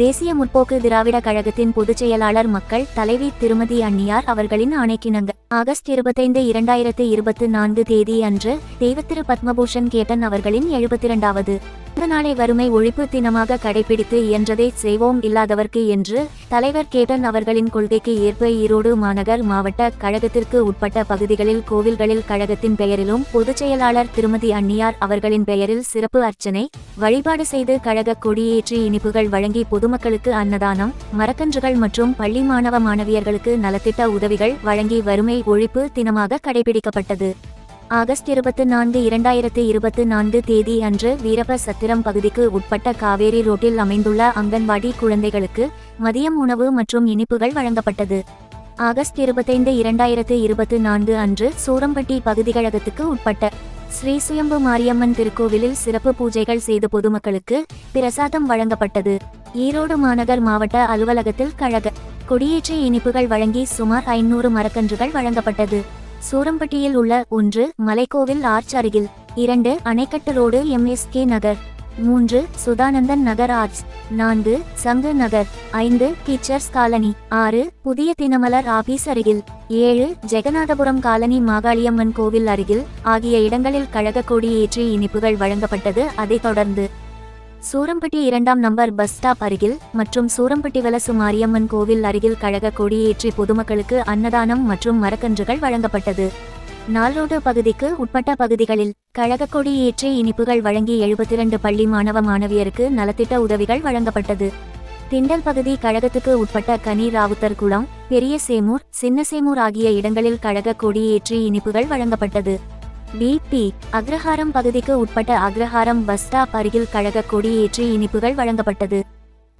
தேசிய முற்போக்கு திராவிட கழகத்தின் பொதுச் செயலாளர் மக்கள் தலைவி திருமதி அன்னியார் அவர்களின் ஆணைக்கிணங்க. ஆகஸ்ட் இருபத்தைந்து இரண்டாயிரத்து இருபத்து நான்கு தேதி அன்று தெய்வத்திரு பத்மபூஷன் கேட்டன் அவர்களின் எழுபத்தி இரண்டாவது நாளை வறுமை ஒழிப்பு தினமாக கடைபிடித்து இயன்றதை செய்வோம் இல்லாதவர்க்கு என்று தலைவர் கேட்டன் அவர்களின் கொள்கைக்கு ஏற்ப ஈரோடு மாநகர் மாவட்ட கழகத்திற்கு உட்பட்ட பகுதிகளில் கோவில்களில் கழகத்தின் பெயரிலும் பொதுச் செயலாளர் திருமதி அன்னியார் அவர்களின் பெயரில் சிறப்பு அர்ச்சனை வழிபாடு செய்து கழக கொடியேற்றி இனிப்புகள் வழங்கி பொதுமக்களுக்கு அன்னதானம் மரக்கன்றுகள் மற்றும் பள்ளி மாணவ மாணவியர்களுக்கு நலத்திட்ட உதவிகள் வழங்கி வறுமை ஒழிப்பு தினமாக கடைபிடிக்கப்பட்டது. ஆகஸ்ட் இருபத்து நான்கு இரண்டாயிரத்து இருபத்து நான்கு தேதி அன்று வீரப்ப சத்திரம் பகுதிக்கு உட்பட்ட காவேரி ரோட்டில் அமைந்துள்ள அங்கன்வாடி குழந்தைகளுக்கு மதியம் உணவு மற்றும் இனிப்புகள் வழங்கப்பட்டது. ஆகஸ்ட் இருபத்தைந்து இரண்டாயிரத்து இருபத்து நான்கு அன்று சூரம்பட்டி பகுதிக்கழகத்துக்கு உட்பட்ட ஸ்ரீ சுயம்பு மாரியம்மன் திருக்கோவிலில் சிறப்பு பூஜைகள் செய்த பொதுமக்களுக்கு பிரசாதம் வழங்கப்பட்டது. ஈரோடு மாநகர் மாவட்ட அலுவலகத்தில் கழக கொடியேற்ற இனிப்புகள் வழங்கி சுமார் ஐநூறு மரக்கன்றுகள் வழங்கப்பட்டது. சூரம்பட்டியில் உள்ள ஒன்று மலைக்கோவில் ஆர்ச் அருகில் இரண்டு அணைக்கட்டு ரோடு எம்எஸ்கே நகர் மூன்று சுதானந்தன் நகர் ஆர்ச் நான்கு சங்கு நகர் ஐந்து டீச்சர்ஸ் காலனி ஆறு புதிய தினமலர் ஆபீஸ் அருகில் ஏழு ஜெகநாதபுரம் காலனி மாகாளியம்மன் கோவில் அருகில் ஆகிய இடங்களில் கழக கொடி ஏற்றி இனிப்புகள் வழங்கப்பட்டது அதைத் தொடர்ந்து சூரம்பட்டி இரண்டாம் நம்பர் பஸ் ஸ்டாப் அருகில் மற்றும் சூரம்பட்டி வலசு மாரியம்மன் கோவில் அருகில் கழக கொடியேற்றி பொதுமக்களுக்கு அன்னதானம் மற்றும் மரக்கன்றுகள் வழங்கப்பட்டது. நால்ரோடு பகுதிக்கு உட்பட்ட பகுதிகளில் கழக கொடியேற்றி இனிப்புகள் வழங்கி எழுபத்தி இரண்டு பள்ளி மாணவ மாணவியருக்கு நலத்திட்ட உதவிகள் வழங்கப்பட்டது. திண்டல் பகுதி கழகத்துக்கு உட்பட்ட கனி ராவுத்தர் குளம் பெரிய சேமூர் சின்ன சேமூர் ஆகிய இடங்களில் கழக கொடியேற்றி இனிப்புகள் வழங்கப்பட்டது. பிபி அக்ரஹாரம் பகுதிக்கு உட்பட்ட அக்ரஹாரம் பஸ் ஸ்டாப் அருகில் கழக கொடியேற்றி இனிப்புகள் வழங்கப்பட்டது.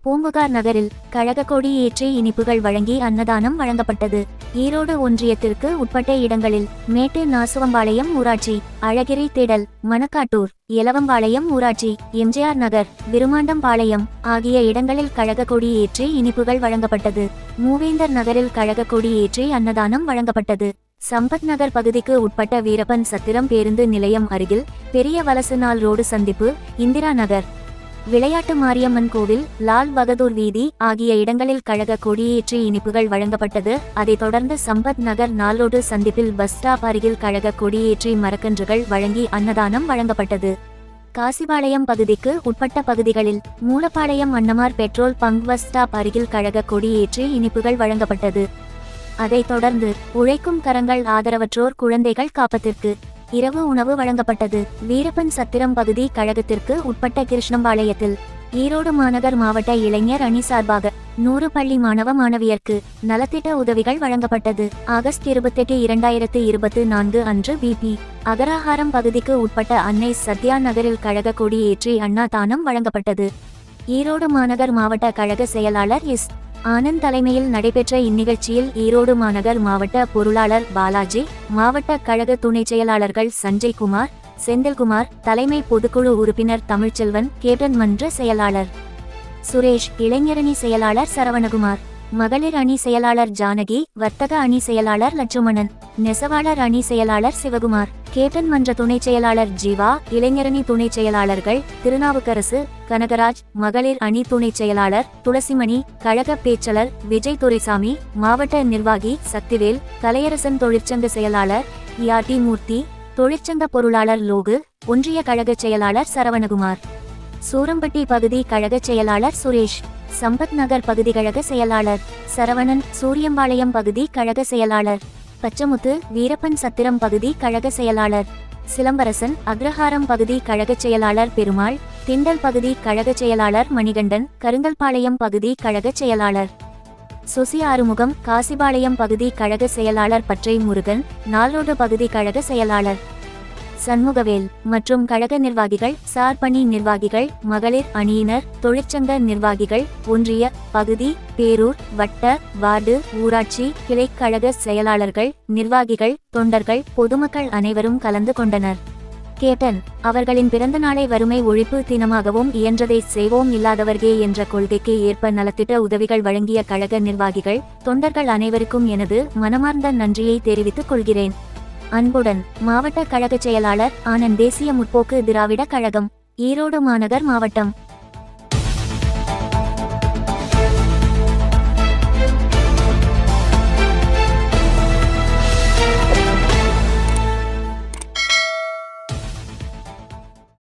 பூம்புகார் நகரில் கழக கொடியேற்றி இனிப்புகள் வழங்கி அன்னதானம் வழங்கப்பட்டது. ஈரோடு ஒன்றியத்திற்கு உட்பட்ட இடங்களில் மேட்டு நாசுவம்பாளையம் ஊராட்சி அழகிரி திடல் மணக்காட்டூர் எலவம்பாளையம் ஊராட்சி எம்ஜிஆர் நகர் விருமாண்டம்பாளையம் ஆகிய இடங்களில் கழக கொடியேற்றி இனிப்புகள் வழங்கப்பட்டது. மூவேந்தர் நகரில் கழக கொடியேற்றி அன்னதானம் வழங்கப்பட்டது. சம்பத் நகர் பகுதிக்கு உட்பட்ட வீரப்பன் சத்திரம் பேருந்து நிலையம் அருகில் பெரிய வலசுநாள் ரோடு சந்திப்பு இந்திரா நகர். விளையாட்டு மாரியம்மன் கோவில் லால் பகதூர் வீதி ஆகிய இடங்களில் கழக கொடியேற்றி இனிப்புகள் வழங்கப்பட்டது. அதைத் தொடர்ந்து சம்பத் நகர் நாளோடு சந்திப்பில் பஸ் ஸ்டாப் அருகில் கழக கொடியேற்றி மரக்கன்றுகள் வழங்கி அன்னதானம் வழங்கப்பட்டது. காசிபாளையம் பகுதிக்கு உட்பட்ட பகுதிகளில் Moolapalayam Annamar petrol bunk bus stop அருகில் கழக கொடியேற்றி இனிப்புகள் வழங்கப்பட்டது. அதைத் தொடர்ந்து உழைக்கும் கரங்கள் ஆதரவற்றோர் குழந்தைகள் காப்பத்திற்கு இரவு உணவு வழங்கப்பட்டது. வீரப்பன் சத்திரம் பகுதி கழகத்திற்கு உட்பட்ட கிருஷ்ணம்பாளையத்தில் ஈரோடு மாநகர் மாவட்ட இளைஞர் அணி சார்பாக நூறு பள்ளி மாணவ மாணவியர்க்கு நலத்திட்ட உதவிகள் வழங்கப்பட்டது. ஆகஸ்ட் இருபத்தெட்டு இரண்டாயிரத்து இருபத்து நான்கு அன்று பிபி அகராஹாரம் பகுதிக்கு உட்பட்ட அன்னை சத்யா நகரில் கழக கொடியேற்றி அண்ணா தானம் வழங்கப்பட்டது. ஈரோடு மாநகர் மாவட்ட கழக செயலாளர் எஸ் ஆனந்த் தலைமையில் நடைபெற்ற இந்நிகழ்ச்சியில் ஈரோடு மாநகர் மாவட்ட பொருளாளர் பாலாஜி மாவட்ட கழக துணைச் செயலாளர்கள் சஞ்சய் குமார் செந்தில்குமார் தலைமை பொதுக்குழு உறுப்பினர் தமிழ்ச்செல்வன் கேப்டன் மன்ற செயலாளர் சுரேஷ் இளைஞரணி செயலாளர் சரவணகுமார். மகளிர் அணி செயலாளர் ஜானகி வர்த்தக அணி செயலாளர் லட்சுமணன் நெசவாளர் அணி செயலாளர் சிவகுமார் கேப்டன் மன்ற துணைச் செயலாளர் ஜீவா இளைஞரணி துணைச் செயலாளர்கள் திருநாவுக்கரசு கனகராஜ் மகளிர் அணி துணைச் செயலாளர் துளசிமணி கழக பேச்சாளர் விஜய் துரைசாமி மாவட்ட நிர்வாகி சக்திவேல் கலையரசன் தொழிற்சங்க செயலாளர் யாட்டி மூர்த்தி தொழிற்சங்க பொருளாளர் லோகு ஒன்றிய கழக செயலாளர் சரவணகுமார். சூரம்பட்டி பகுதி கழக செயலாளர் சுரேஷ். சம்பத் நகர் பகுதி கழக செயலாளர் சரவணன் சூரியம்பாளையம் பகுதி கழக செயலாளர் பச்சமுத்து வீரப்பன் சத்திரம் பகுதி கழக செயலாளர் சிலம்பரசன் அக்ரஹாரம் பகுதி கழக செயலாளர் பெருமாள் திண்டல் பகுதி கழக செயலாளர் மணிகண்டன் கருங்கல்பாளையம் பகுதி கழக செயலாளர். சுசி ஆறுமுகம் காசிபாளையம் பகுதி கழக செயலாளர் பற்றை முருகன் நாளோடு பகுதி கழக செயலாளர். சண்முகவேல் மற்றும் கழக நிர்வாகிகள் சார்பணி நிர்வாகிகள் மகளிர் அணியினர் தொழிற்சங்க நிர்வாகிகள் ஒன்றிய பகுதி பேரூர் வட்ட வார்டு ஊராட்சி கிளைக்கழக செயலாளர்கள் நிர்வாகிகள் தொண்டர்கள் பொதுமக்கள் அனைவரும் கலந்து கொண்டனர். கேட்டன் அவர்களின் பிறந்தநாளை வறுமை ஒழிப்பு தினமாகவும் இயன்றதை செய்வோம் இல்லாதவர்கே என்ற கொள்கைக்கு ஏற்ப நலத்திட்ட உதவிகள் வழங்கிய கழக நிர்வாகிகள் தொண்டர்கள் அனைவருக்கும் எனது மனமார்ந்த நன்றியை தெரிவித்துக் கொள்கிறேன். அன்புடன் மாவட்ட கழக செயலாளர் ஆனந்த் தேசிய முற்போக்கு திராவிட கழகம் ஈரோடு மாநகர் மாவட்டம்.